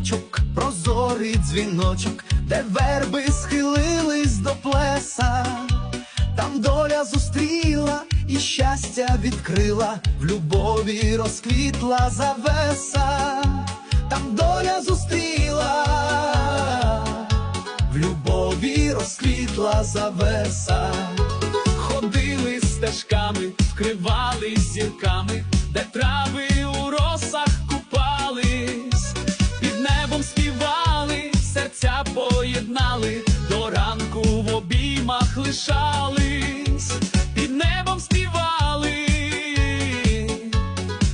струмочок, прозорий дзвіночок, де верби схилились до плеса, там доля зустріла і щастя відкрила, в любові розквітла завеса, там доля зустріла, в любові розквітла завеса. Ходили стежками, вкривались зірками, лишались, під небом співали,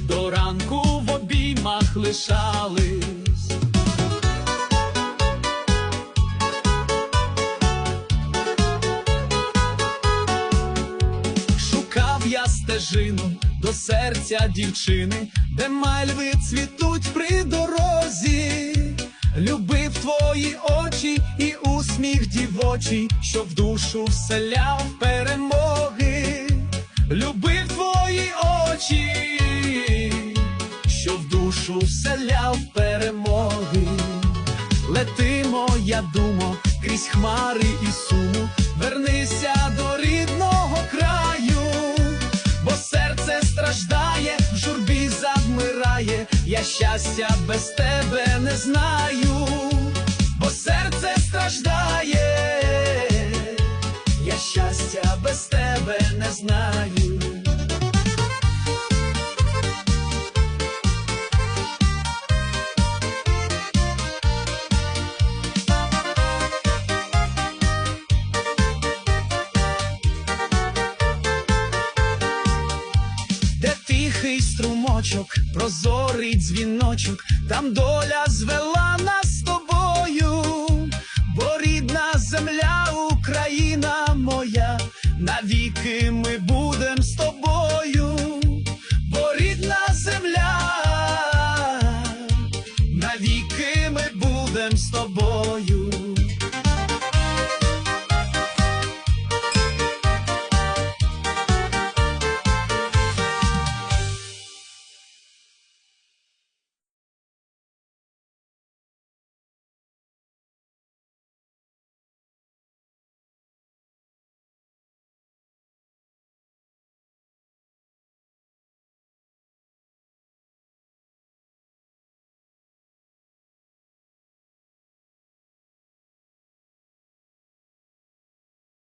до ранку в обіймах лишались. Шукав я стежину до серця дівчини, де мальви цвітуть при дорозі. Усміх дівочий, що в душу вселяв перемоги. Любив твої очі, що в душу вселяв перемоги. Лети, моя думо, крізь хмари і суму, вернися до рідного краю, бо серце страждає, в журбі завмирає, я щастя без тебе не знаю, бо серце страждає, я щастя без тебе не знаю. тихий струмочок, прозорий дзвіночок, там доля звела нас тобою, бо рідна земля, Україна моя, навіки ми будем з тобою, бо рідна земля, навіки ми будем з тобою.